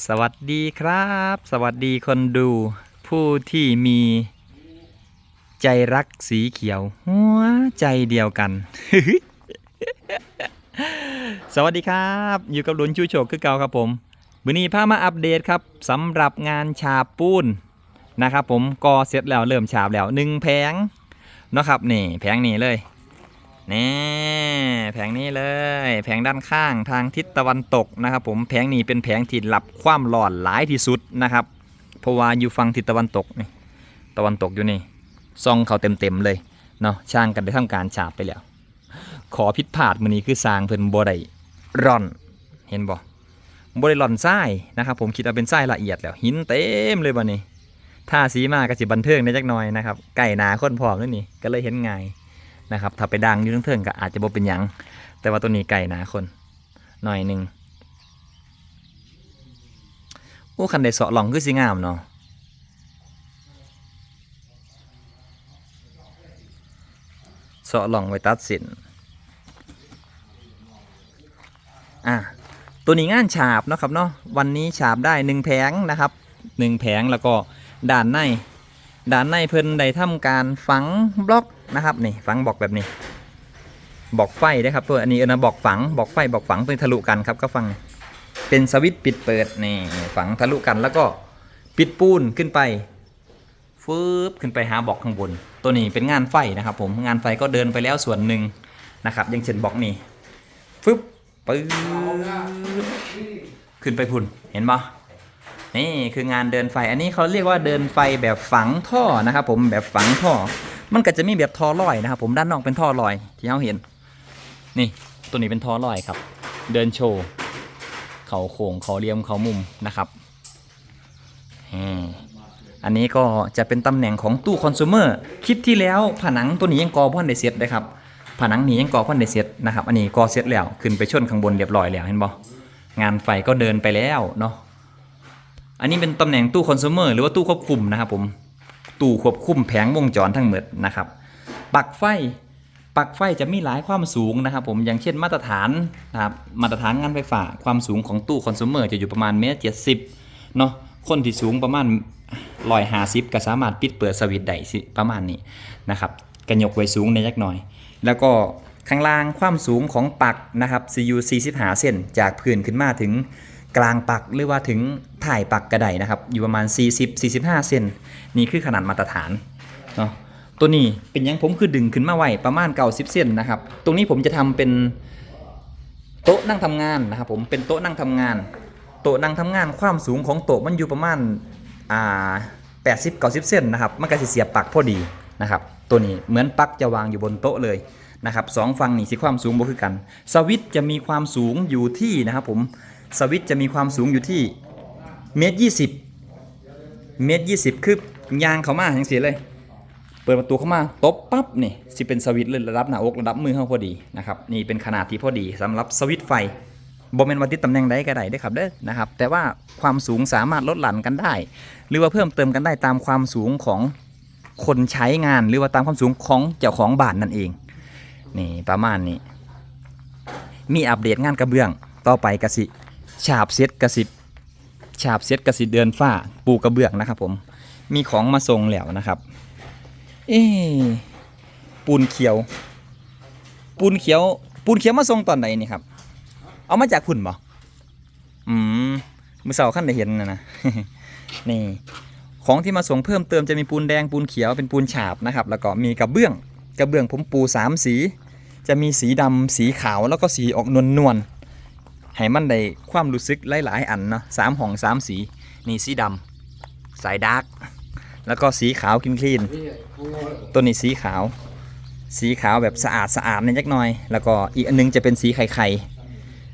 สวัสดีครับ สวัสดีคนดูผู้ที่มีใจรักสีเขียว หัวใจเดียวกัน สวัสดีครับ อยู่กับลุนชูโชคคือเก่าครับผมวันนี้พามาอัปเดตครับสำหรับงานฉาบปูนนะครับผมก็เสร็จแล้วเริ่มฉาบแล้วหนึ่งแผงนะครับนี่แผงนี้เลย นี่แผงนี้เลย แผงด้านข้างทางทิศตะวันตกนะครับผมแผงนี้เป็นแผงที่รับความร้อนหลายที่สุดนะครับเพราะว่าอยู่ฝั่งทิศตะวันตกนี่ตะวันตกอยู่นี่ซองเขาเต็มๆเลยเนาะช่างกันได้ทำการฉาบไปแล้ว ขอผิดพลาดมือนี้คือสร้างเพิ่นบ่ได้ร่อนเห็นบ่บ่ได้ร่อนทรายนะครับผมคิดว่าเป็นทรายละเอียดแล้วหินเต็มเลยบัดนี้ถ้าสีมาก็สิบันเทิงได้จักหน่อยนะครับไก่หนาคนพร้อมนั่นนี่ก็เลยเห็นง่าย นะครับถ้าไปดังอยู่เทิงก็อาจจะบ่เป็นหยังแต่ว่าตัวนี้ไก่หนาคนหน่อยหนึ่งโอ้คันได้เสาะหล่องคือสิงามเนาะเสาะหล่องไว้ตัดสินอะตัวนี้งานฉาบเนาะครับเนาะวันนี้ฉาบได้หนึ่งแผงนะครับหนึ่งแผงแล้วก็ด้านในด้านในเพิ่นได้ทำการฝังบล็อก นะครับนี่ฝังบอกแบบนี้ บอกไฟได้ครับตัวอันนี้เออนะบอกฝังบอกไฟบอกฝังเป็นทะลุกันครับก็ฟังเป็นสวิตช์ปิดเปิดนี่ฝังทะลุกันแล้วก็ปิดปูนขึ้นไปฟืบขึ้นไปหาบอกข้างบน ตัวนี้เป็นงานไฟนะครับ ผมงานไฟก็เดินไปแล้วส่วนหนึ่งนะครับย่างเช่นบอกนี่ฟึบปื๊ดขึ้นไปพุ่นเห็นปะนี่คืองานเดินไฟ อันนี้เขาเรียกว่าเดินไฟแบบฝังท่อนะครับ ผมแบบฝังท่อ มันก็จะมีแบบท่อลอยนะครับ ผมด้านนอกเป็นท่อลอยที่เราเห็น นี่ตัวนี้เป็นท่อลอยครับ เดินโชว์เขาโค้งเขาเรียมเขามุมนะครับอันนี้ก็จะเป็นตำแหน่งของตู้คอน sumer คลิปที่แล้วผนังตัวนี้ยังกอพ่อนได้เสร็จนะครับผนังนี้ยังก่อพ่นได้เสร็จนะครับ อันนี้ก่อเสร็จแล้วขึ้นไปชนข้างบนเรียบร้อยแล้วเห็นบ่งานไฟก็เดินไปแล้วเนาะอันนี้เป็นตำแหน่งตู้คอน sumer หรือว่าตู้ควบคุมนะครับผม ตู้ควบคุมแผงวงจรทั้งหมดนะครับปลั๊กไฟปลั๊กไฟจะมีหลายความสูงนะครับ ผมอย่างเช่นมาตรฐานนะครับมาตรฐานงานไฟฟ้าความสูงของตู้คอน sumer จะอยู่ประมาณเมตรเจ็ดสิบเนาะคนที่สูงประมาณร้อยห้าสิบก็สามารถปิดเปิดสวิตช์ได้ประมาณนี้นะครับกันยกไว้สูงในยักหน่อย แล้วก็ข้างล่างความสูงของปักนะครับ CU 45เซนจากพื้นขึ้นมาถึง กลางปักหรือว่าถึงถ่ายปักกระไดนะครับ อยู่ประมาณ 40 45 เซนนี่คือขนาดมาตรฐานเนาะตัวนี้เป็นยังผมคือดึงขึ้นมาไว้ประมาณ90เซนนะครับ ตรงนี้ผมจะทำเป็นโต๊ะนั่งทำงานนะครับผมเป็นโต๊ะนั่งทำงาน โต๊ะนั่งทำงานความสูงของโต๊ะมันอยู่ประมาณอ่า80 90เซนนะครับมันก็จะเสียบปักพอดีนะครับ ตัวนี้เหมือนปักจะวางอยู่บนโต๊ะเลยนะครับสองฝั่งนี่สิความสูงบ่คือกัน สวิตจะมีความสูงอยู่ที่นะครับผม สวิตจะมีความสูงอยู่ที่เมตรยี่สิบเมตรยี่สิบคือยางเขามาอย่างเสียเลย เปิดประตูเข้ามาตบปั๊บนี่สิเป็นสวิตเลยระดับหน้าอกระดับมือเขาพอดีนะครับนี่เป็นขนาดที่พอดีสำหรับสวิตไฟบ่แม่นว่าติดตำแหน่งใดก็ได้เด้อครับเด้อนะครับ แต่ว่าความสูงสามารถลดหลั่นกันได้ หรือว่าเพิ่มเติมกันได้ตามความสูงของคนใช้งานหรือว่าตามความสูงของเจ้าของบ้านนั่นเองนี่ประมาณนี้มีอัปเดตงานกระเบื้องต่อไปกสิ ฉาบเซตกระสิบฉาบเซตกระสิบเดือนฝ้าปูกระเบื้องนะครับผมมีของมาส่งแล้วนะครับ เอ๊ปูนเขียว ปูนเขียว ปูนเขียวมาส่งตอนไหนนี่ครับ เอามาจากคุณบ่อืมมือเสาขั้นได้เห็นนะนะนี่ ของที่มาส่งเพิ่มเติมจะมีปูนแดงปูนเขียวเป็นปูนฉาบนะครับ แล้วก็มีกระเบื้อง กระเบื้องผมปูสามสี จะมีสีดำสีขาวแล้วก็สีออกนวลนวล ให้มันได้ความรู้สึกหลาย ๆ อันเนาะสามห่องสามสีนี่สีดำสายดาร์กแล้วก็สีขาวคลีนๆตัวนี้สีขาว สีขาวแบบสะอาดสะอาดนยักหน่อย แล้วก็อีกอันนึงจะเป็นสีไข่ไข่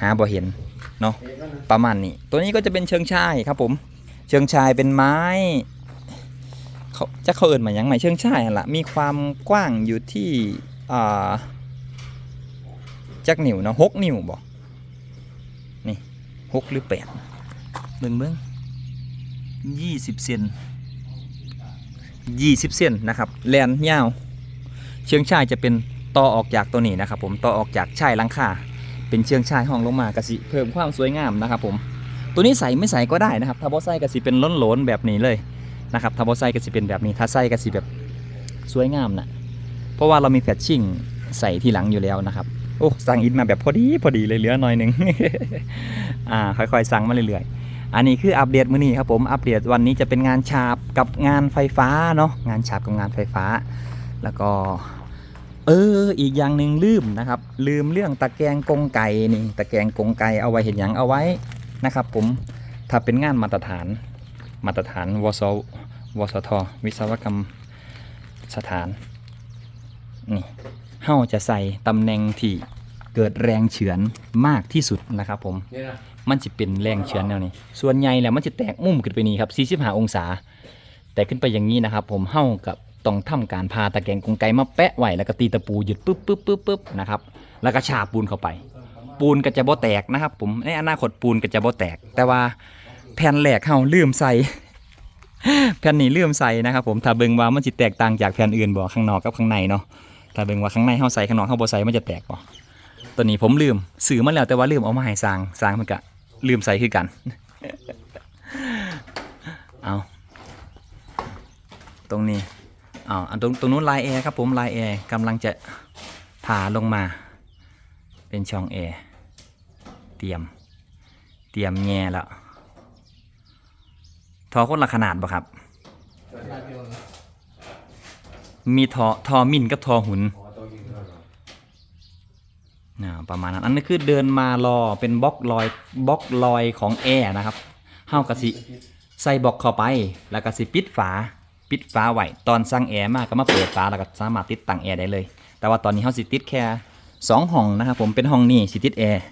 หาบ่เห็นเนาะประมาณนี้ ตัวนี้ก็จะเป็นเชิงชายครับผม เชิงชายเป็นไม้เขาจะเขาเอินมาอย่างไรเชิงชายละมีความกว้างอยู่ที่อ่าจักนิ้วเนาะหกนิ้วบ่ นี่หกหรือแปดเบิ่งเบิ่งยี่สิบเซนยี่สิบเซนนะครับแลนยาว เชิงชายจะเป็นต่อออกจากตัวนี้นะครับ ผมต่อออกจากชายลังคาเป็นเชิงชายห้องลงมากระสิเพิ่มความสวยงามนะครับ ผมตัวนี้ใส่ไม่ใส่ก็ได้นะครับถ้าบ่ใส่ก็สิเป็นล้นโหลนแบบนี้เลยนะครับถ้าบ่ใส่ก็สิเป็นแบบนี้ถ้าใส่ก็สิแบบสวยงามนะเพราะว่าเรามีแฟชชิ่งใส่ที่หลังอยู่แล้วนะครับ โอ้สั่งอินมาแบบพอดีพอดีเลยเหลือหน่อยหนึงอ่าค่อยๆสั่งมาเรื่อยๆ อันนี้คืออัปเดตมื้อนี้ครับผมอัปเดตวันนี้จะเป็นงานฉาบกับงานไฟฟ้าเนาะงานฉาบกับงานไฟฟ้า แล้วก็เอออีกอย่างหนึ่งลืมนะครับ ลืมเรื่องตะแกรงกงไก่นี่ตะแกรงกงไก่เอาไว้เห็นอย่างเอาไว้นะครับ ผมถ้าเป็นงานมาตรฐานมาตรฐานวสวสทวิศวกรรมสถานนี่าจะใส่ตำแหน่งที่เกิดแรงเฉือนมากที่สุดนะครับผม นี่นะมันจะเป็นแรงเฉือนแนวนี้ ส่วนใหญ่แล้วมันจะแตกมุมขึ้นไปนี่ครับ45องศา แต่ขึ้นไปอย่างนี้นะครับ ผมเฮ้ากับต้องทำการพาตะแกรงกรงไกมาแปะไว้แล้วก็ตีตะปูหยุดปึ๊บปึ๊บปึ๊บปึ๊บนะครับ แล้วก็ฉาบปูนเข้าไป ปูนก็จะบ่แตกนะครับ ผมในอนาคตปูนก็จะบ่แตก แต่ว่าแผ่นแหลกเฮาลืมใส่แผ่นนี้ลืมใส่นะครับ ผมถ้าเบิ่งว่ามันสิแตกต่างจากแผ่นอื่นบ่ข้างนอกกับข้างในเนาะ ถ้าเบิ่งว่าข้างในเฮาใส่ข้างนอกเฮาบ่ใส่มันจะแตกบ่ตัวนี้ผมลืมซื้อมาแล้วแต่ว่าลืมเอามาให้สร้างสร้างมันก็ลืมใส่คือกัน เอาตรงนี้อ๋ออันตรงตรงนู้นลายแอร์ครับผมลายแอร์กำลังจะผ่าลงมา เป็นช่องแอร์เตรียม เตรียมแง่แล้วทอคนละขนาดบ่ครับ มีทอทอมินกับทอหุนอ่าประมาณนั้น อันนี้คือเดินมารอเป็นบล็อกลอยบล็อกลอยของแอร์นะครับเฮากะสิใส่บล็อกเข้าไป แล้วก็สิปิดฝาปิดฝาไว้ตอนสั่งแอร์มาก็มาเปิดฝาแล้วก็สามารถติดตั้งแอร์ได้เลย แต่ว่าตอนนี้เฮาสิติดแค่สองห้องนะครับผมเป็นห้องนี้สิติดแอร์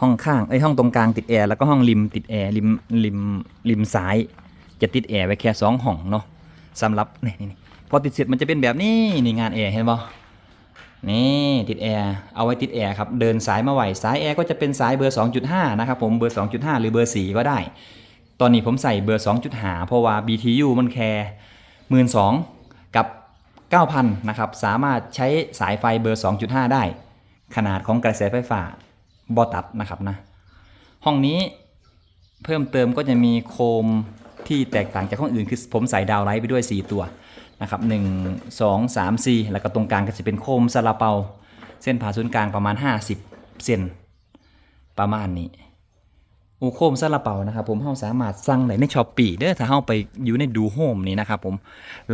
ห้องข้างเอ้ยห้องตรงกลางติดแอร์แล้วก็ห้องริมติดแอร์ริมริมริมซ้าย จะติดแอร์ไว้แค่สองห้องเนาะสำหรับนี่นี่ อติดเสร็จมันจะเป็นแบบนี้นี่งานแอร์เห็นบ่นี่ติดแอร์เอาไว้ติดแอร์ครับเดินสายมาไหวสายแอร์ก็จะเป็นสายเบอร์ 2.5 นะครับผมเบอร์ 2.5 หรือเบอร์ 4 ก็ได้ ตอนนี้ผมใส่เบอร์ 2.5 เพราะว่า BTU มันแค่หมื่นสองกับ 9,000 นะครับ สามารถใช้สายไฟเบอร์ 2.5 ได้ ขนาดของกระแสไฟฟ้าบอตัดนะครับนะห้องนี้เพิ่มเติมก็จะมีโคม ที่แตกต่างจากห้องอื่นคือผมใส่ดาวไลท์ไปด้วย 4 ตัวนะครับ1 2 3 4แล้วก็ตรงกลางก็จะเป็นโคมซาลาเปา เส้นผ่าศูนย์กลางประมาณ 50 เซนประมาณนี้โอโคมซาลาเปานะครับผมเฮาสามารถสั่งได้ในช้อปปี้เด้อถ้าเฮาไปอยู่ในดูโฮมนี่นะครับผม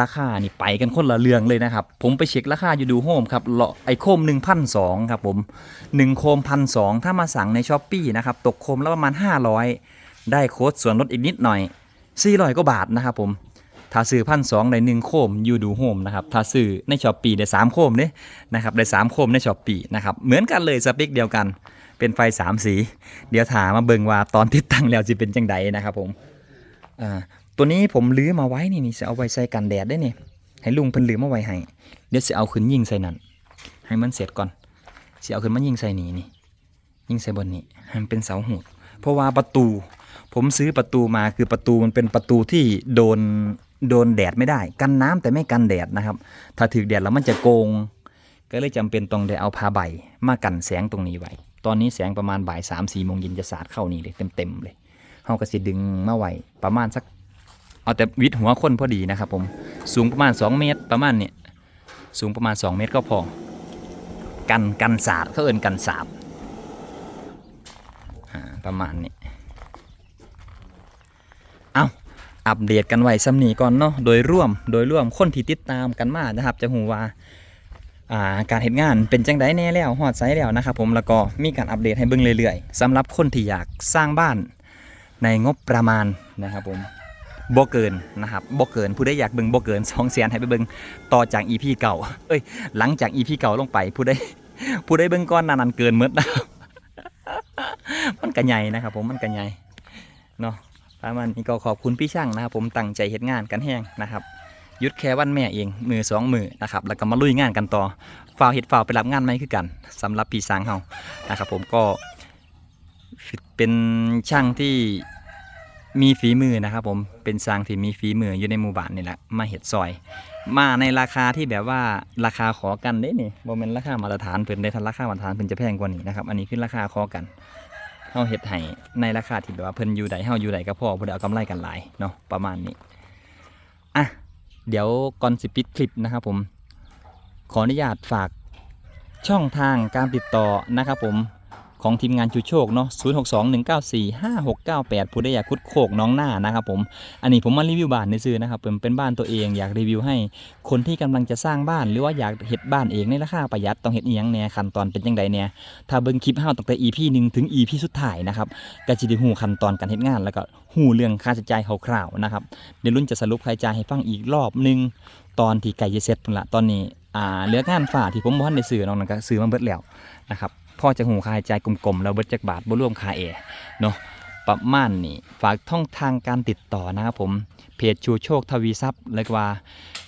ราคานี่ไปกันคนละเรื่องเลยนะครับ ผมไปเช็คราคาอยู่ดูโฮมครับเลาะไอโคม 1,200ครับผม1โคมพันสถ้ามาสั่งในช้อปปี้นะครับตกโคมละประมาณ 500 ได้โค้ดส่วนลดอีกนิดหน่อย 400กว่าบาทนะครับผมถ้าซื้อพันสองได้หนึ่งโคมยูดูโฮมนะครับถ้าซื้อในช้อปปีได้3โคมเนี่ยนะครับได้3โคมในช้อปปีนะครับเหมือนกันเลยสเปคเดียวกันเป็นไฟ3สี เดี๋ยวถามมาเบิ่งว่าตอนติดตั้งแล้วจะเป็นจังไดนะครับผมอ่าตัวนี้ผมลื้อมาไว้นี่นี่จะเอาไว้ใส่กันแดดได้เนี่ยให้ลุงเพิ่นลื้อมาไว้ให้เดี๋ยวจะเอาขึ้นยิงใส่นั่นให้มันเสร็จก่อนสิเอาขึ้นมายิงใส่นี่นี่ยิงใส่บนนี้ให้มันเป็นเสาหูดเพราะว่าประตู ผมซื้อประตูมาคือประตูมันเป็นประตูที่โดนโดนแดดไม่ได้ กันน้ำแต่ไม่กันแดดนะครับ ถ้าถือแดดแล้วมันจะโกง ก็เลยจำเป็นต้องได้เอาผ้าใบมากันแสงตรงนี้ไว้ ตอนนี้แสงประมาณบ่ายสามสี่โมงเย็นจะสาดเข้านี่เลยเต็มๆเลยเฮาก็สิดึงมาไว้ประมาณสัก เอาแต่วิดหัวคนพอดีนะครับ ผมสูงประมาณ 2 เมตรประมาณเนี่ยสูงประมาณ 2 เมตรก็พอ กันกันสาดเขาเอินกันสาบประมาณนี้ เอา อัปเดตกันไว้ซ้ำนี้ก่อนเนาะโดยร่วมโดยร่วมคนที่ติดตามกันมานะครับ จะหูว่าาการเห็นงานเป็นจังไดแน่แล้วฮอดไซแล้วนะครับผมแล้วก็มีการอัปเดตให้เบิ่งเรื่อยๆสำหรับคนที่อยากสร้างบ้านในงบประมาณนะครับผมบ่เกินนะครับบ่เกินผู้ใดอยากเบิ่งบ่เกิน2แสนให้ไปเบิ่งต่อจาก EP เก่าเอ้ยหลังจาก EP เก่าลงไปผู้ใดผู้ใดเบิ่งก้อนนั้นนั้นเกินหมดนะครับมันกระใหญ่นะครับผมมันกระใหญ่เนาะ ประมาณนี้ก็ขอบคุณพี่ช่างนะครับผมตั้งใจเฮ็ดงานกันแห้งนะครับยุดแค่วันแม่เองมือสองมือนะครับแล้วก็มาลุยงานกันต่อฝ่าวเฮ็ดฝ่าวไปรับงานไหมคือกันสำหรับพี่ช่างเฮานะครับผมก็เป็นช่างที่มีฝีมือนะครับผมเป็นช่างที่มีฝีมืออยู่ในหมู่บ้านนี่แหละมาเฮ็ดซอย มาในราคาที่แบบว่าราคาขอกันเด้นี่โมเมนราคามาตรฐานเพิ่นได้ทันราคามาตรฐานเพิ่นจะแพงกว่านี้นะครับอันนี้คือราคาขอกัน เฮาเฮ็ดให้ในราคาที่แบบว่าเพิ่นอยู่ใดเฮาอยู่ใดก็พอเพิ่นเอากำไรกันหลายเนาะประมาณนี้อะเดี๋ยวก่อนสิปิดคลิปนะครับผมขออนุญาตฝากช่องทางการติดต่อนะครับผม ของทีมงานชูโชคเนาะ0621945698ผู้ใดอยากคุดโคกน้องหน้านะครับผม อันนี้ผมมารีวิวบ้านในซื้อนะครับเป็นเป็นบ้านตัวเองอยากรีวิวให้ คนที่กำลังจะสร้างบ้านหรือว่าอยากเฮ็ดบ้านเองในราคาประหยัดต้องเฮ็ดอียงแหน่ขั้นตอนเป็นจังไดแหน่ยถ้าเบิ่งคลิปเฮาตั้งแต่ EP 1ถึง EP สุดท้ายนะครับก็สิได้ฮู้ขั้นตอนการเฮ็ดงาน แล้วก็ฮู้เรื่องค่าใช้จ่ายคร่าวๆนะครับเดี๋ยวรุ่นจะสรุปค่าใช้จ่ายให้ฟังอีกรอบหนึงตอนที่ใกล้จะเสร็จพุ่นละตอนนี้อ่าเหลืองานฝาที่ผมบ่ทันได้ซื้อน้องนั่นก็ซื้อมาเบิดแล้วนะครับ พอจะฮู้ค่าใจกลมๆแล้วเบิดจักบาทบ่รวมค่าแอร์เนาะประมาณนี้ฝากท่องทางการติดต่อนะครับผมเพจชูโชคทวีทรัพย์เลยกว่า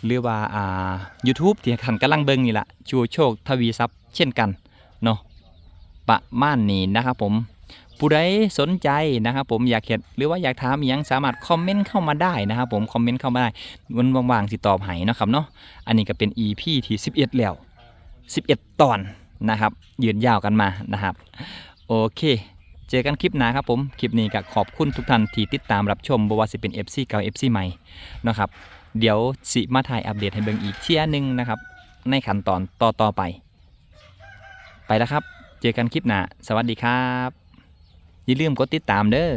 หรือว่าอ่า YouTube ที่ขันกำลังเบิ่งนี่แหละชูโชคทวีทรัพย์เช่นกันเนาะประมาณนี้นะครับผมผู้ใดสนใจนะครับผมอยากเห็นหรือว่าอยากถามยังสามารถคอมเมนต์เข้ามาได้นะครับผมคอมเมนต์เข้ามาได้วันว่างๆสิตอบให้นะครับเนาะอันนี้ก็เป็น EP ที่ 11 แล้ว 11 ตอน นะครับยืนยาวกันมานะครับ โอเค เจอกันคลิปหน้าครับผมคลิปนี้ก็ขอบคุณทุกท่านที่ติดตามรับชมบว่าสิเป็น FC เก่า FC ใหม่นะครับเดี๋ยวสิมาถ่ายอัปเดตให้เบิ่งอีกเที่ยหนึงนะครับ ในขั้นตอนต่อต่อไป ไปแล้วครับ เจอกันคลิปหน้าสวัสดีครับ อย่าลืมกดติดตามเด้อ